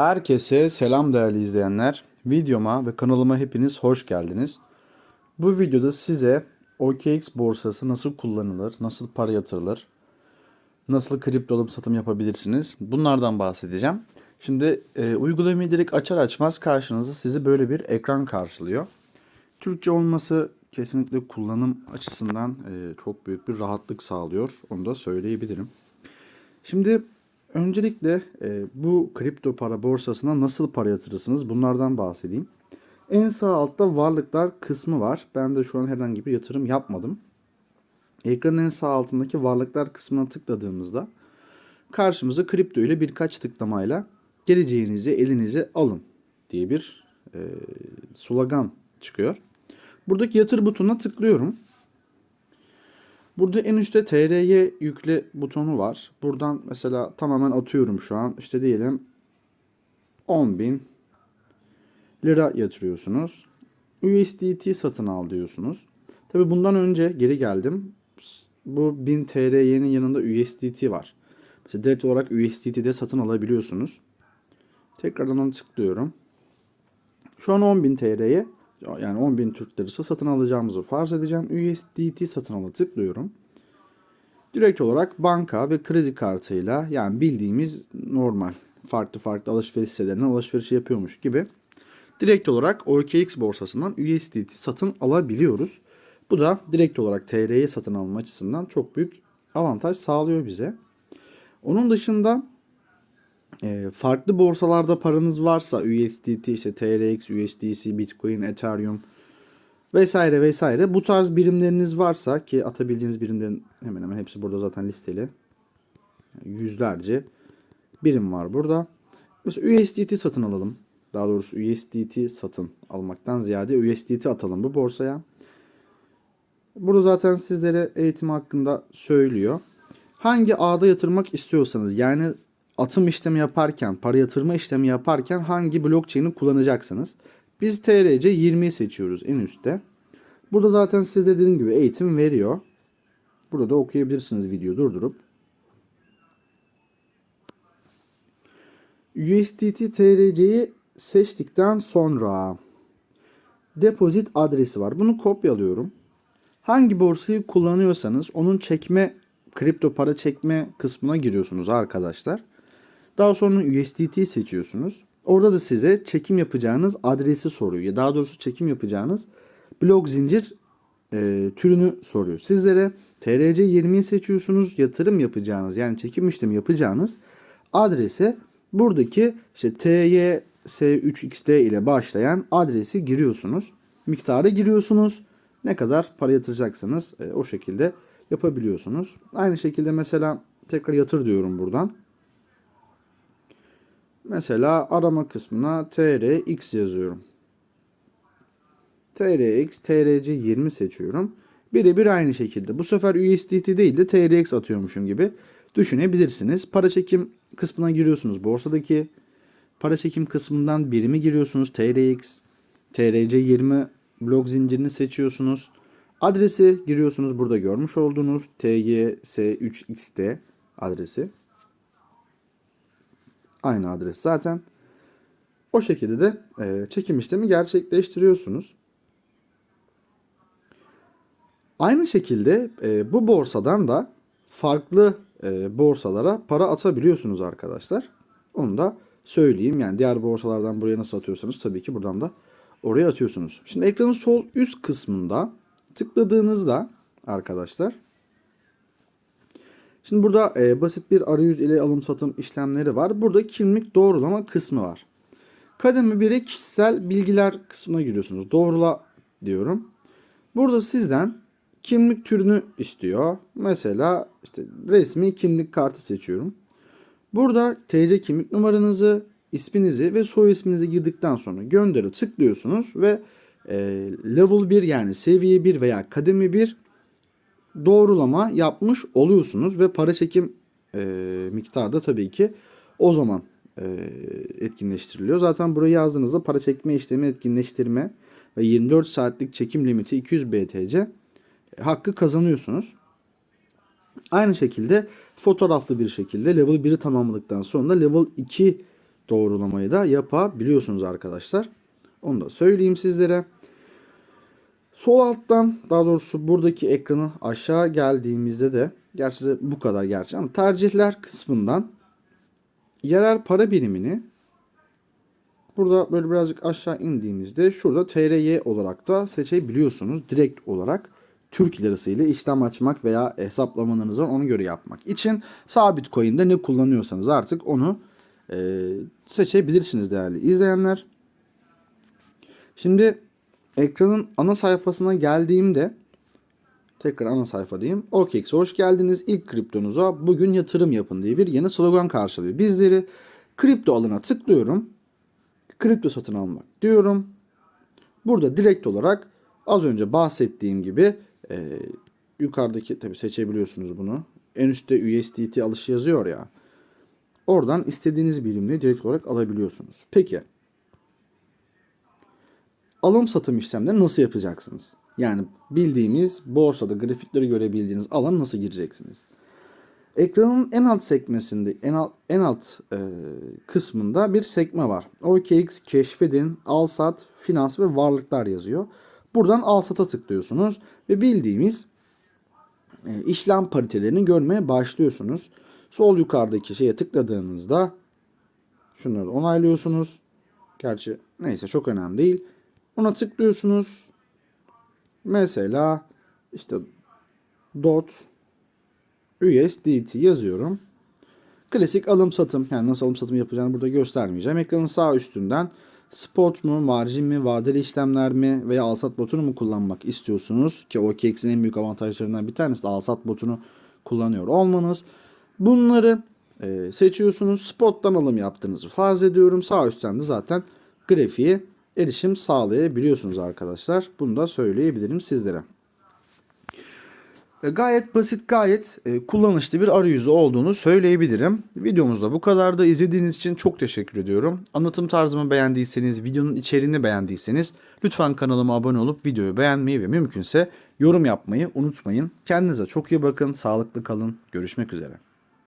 Herkese selam değerli izleyenler. Videoma ve kanalıma hepiniz hoş geldiniz. Bu videoda size OKX borsası nasıl kullanılır, nasıl para yatırılır, nasıl kripto alıp satım yapabilirsiniz bunlardan bahsedeceğim. Şimdi e, uygulamayı direkt açar açmaz karşınızda sizi böyle bir ekran karşılıyor. Türkçe olması kesinlikle kullanım açısından e, çok büyük bir rahatlık sağlıyor. Onu da söyleyebilirim. Şimdi öncelikle e, bu kripto para borsasına nasıl para yatırırsınız bunlardan bahsedeyim. En sağ altta varlıklar kısmı var. Ben de şu an herhangi bir yatırım yapmadım. Ekranın en sağ altındaki varlıklar kısmına tıkladığımızda karşımıza kripto ile birkaç tıklamayla geleceğinizi elinize alın diye bir e, slogan çıkıyor. Buradaki yatır butonuna tıklıyorum. Burada en üstte TRY yükle butonu var. Buradan mesela tamamen atıyorum şu an. İşte diyelim 10.000 lira yatırıyorsunuz. USDT satın al diyorsunuz. Tabi bundan önce geri geldim. Bu 1000 TRY'nin yanında USDT var. Mesela direkt olarak USDT'de satın alabiliyorsunuz. Tekrardan onu tıklıyorum. Şu an 10.000 TL'ye yani 10.000 Türk Lirası satın alacağımızı farz edeceğim. USDT satın ala tıklıyorum. Direkt olarak banka ve kredi kartıyla yani bildiğimiz normal farklı farklı alışveriş sitelerinden alışveriş yapıyormuş gibi direkt olarak OKX borsasından USDT satın alabiliyoruz. Bu da direkt olarak TL'ye satın alma açısından çok büyük avantaj sağlıyor bize. Onun dışında e, farklı borsalarda paranız varsa USDT, işte TRX, USDC, Bitcoin, Ethereum vesaire vesaire bu tarz birimleriniz varsa ki atabildiğiniz birimlerin hemen hemen hepsi burada zaten listeli. Yüzlerce birim var burada. Mesela USDT satın alalım. Daha doğrusu USDT satın almaktan ziyade USDT atalım bu borsaya. Burada zaten sizlere eğitim hakkında söylüyor. Hangi ağda yatırmak istiyorsanız yani atım işlemi yaparken, para yatırma işlemi yaparken hangi blockchain'i kullanacaksınız? Biz TRC 20'yi seçiyoruz en üstte. Burada zaten sizlere dediğim gibi eğitim veriyor. Burada okuyabilirsiniz video durdurup. USDT TRC'yi seçtikten sonra depozit adresi var. Bunu kopyalıyorum. Hangi borsayı kullanıyorsanız onun çekme kripto para çekme kısmına giriyorsunuz arkadaşlar. Daha sonra USDT seçiyorsunuz. Orada da size çekim yapacağınız adresi soruyor. Ya daha doğrusu çekim yapacağınız blok zincir e, türünü soruyor. Sizlere TRC 20'yi seçiyorsunuz. Yatırım yapacağınız yani çekim işlemi yapacağınız adrese buradaki işte TYS3XT ile başlayan adresi giriyorsunuz. Miktarı giriyorsunuz. Ne kadar para yatıracaksanız e, o şekilde yapabiliyorsunuz. Aynı şekilde mesela tekrar yatır diyorum buradan. Mesela arama kısmına TRX yazıyorum. TRX, TRC 20 seçiyorum. Birebir aynı şekilde. Bu sefer USDT değil de TRX atıyormuşum gibi düşünebilirsiniz. Para çekim kısmına giriyorsunuz. Borsadaki para çekim kısmından birimi giriyorsunuz. TRX, TRC 20 blok zincirini seçiyorsunuz. Adresi giriyorsunuz. Burada görmüş olduğunuz TYS3XT adresi. Aynı adres zaten. O şekilde de e, çekim işlemi gerçekleştiriyorsunuz. Aynı şekilde e, bu borsadan da farklı e, borsalara para atabiliyorsunuz arkadaşlar. Onu da söyleyeyim. Yani diğer borsalardan buraya nasıl atıyorsanız tabii ki buradan da oraya atıyorsunuz. Şimdi ekranın sol üst kısmında tıkladığınızda arkadaşlar Şimdi burada e, basit bir arayüz ile alım satım işlemleri var. Burada kimlik doğrulama kısmı var. Kademe 1'e kişisel bilgiler kısmına giriyorsunuz. Doğrula diyorum. Burada sizden kimlik türünü istiyor. Mesela işte resmi kimlik kartı seçiyorum. Burada TC kimlik numaranızı, isminizi ve soy isminizi girdikten sonra gönderi tıklıyorsunuz ve e, level 1 yani seviye 1 veya kademe 1 doğrulama yapmış oluyorsunuz ve para çekim e, miktarı da tabii ki o zaman e, etkinleştiriliyor. Zaten buraya yazdığınızda para çekme işlemi etkinleştirme ve 24 saatlik çekim limiti 200 BTC hakkı kazanıyorsunuz. Aynı şekilde fotoğraflı bir şekilde level 1'i tamamladıktan sonra level 2 doğrulamayı da yapabiliyorsunuz arkadaşlar. Onu da söyleyeyim sizlere. Sol alttan daha doğrusu buradaki ekranı aşağı geldiğimizde de gerçi bu kadar gerçi ama tercihler kısmından yerel para birimini burada böyle birazcık aşağı indiğimizde şurada TRY olarak da seçebiliyorsunuz. Direkt olarak Türk lirası ile işlem açmak veya hesaplamanızı ona göre yapmak için sabit coin'de ne kullanıyorsanız artık onu e, seçebilirsiniz değerli izleyenler. Şimdi ekranın ana sayfasına geldiğimde tekrar ana sayfa diyeyim. Hoş geldiniz. İlk kriptonuza bugün yatırım yapın diye bir yeni slogan karşılıyor. Bizleri kripto alına tıklıyorum. Kripto satın almak diyorum. Burada direkt olarak az önce bahsettiğim gibi e, yukarıdaki tabi seçebiliyorsunuz bunu. En üstte USDT alışı yazıyor ya. Oradan istediğiniz birimleri direkt olarak alabiliyorsunuz. Peki alım satım işlemleri nasıl yapacaksınız? Yani bildiğimiz borsada grafikleri görebildiğiniz alan nasıl gireceksiniz? Ekranın en alt sekmesinde, en alt, en alt e, kısmında bir sekme var. OKX, keşfedin, alsat, finans ve varlıklar yazıyor. Buradan alsata tıklıyorsunuz ve bildiğimiz e, işlem paritelerini görmeye başlıyorsunuz. Sol yukarıdaki şeye tıkladığınızda şunları onaylıyorsunuz. Gerçi neyse çok önemli değil. Ona tıklıyorsunuz. Mesela işte dot USDT yazıyorum. Klasik alım satım yani nasıl alım satım yapacağını burada göstermeyeceğim. Ekranın sağ üstünden spot mu, marjin mi, vadeli işlemler mi veya alsat botunu mu kullanmak istiyorsunuz? Ki OKX'in en büyük avantajlarından bir tanesi de alsat botunu kullanıyor olmanız. Bunları e, seçiyorsunuz. Spot'tan alım yaptığınızı farz ediyorum. Sağ üstten de zaten grafiğe erişim sağlayabiliyorsunuz arkadaşlar. Bunu da söyleyebilirim sizlere. E, Gayet basit, gayet e, kullanışlı bir arayüzü olduğunu söyleyebilirim. Videomuz da bu kadar da izlediğiniz için çok teşekkür ediyorum. Anlatım tarzımı beğendiyseniz, videonun içeriğini beğendiyseniz lütfen kanalıma abone olup videoyu beğenmeyi ve mümkünse yorum yapmayı unutmayın. Kendinize çok iyi bakın, sağlıklı kalın. Görüşmek üzere.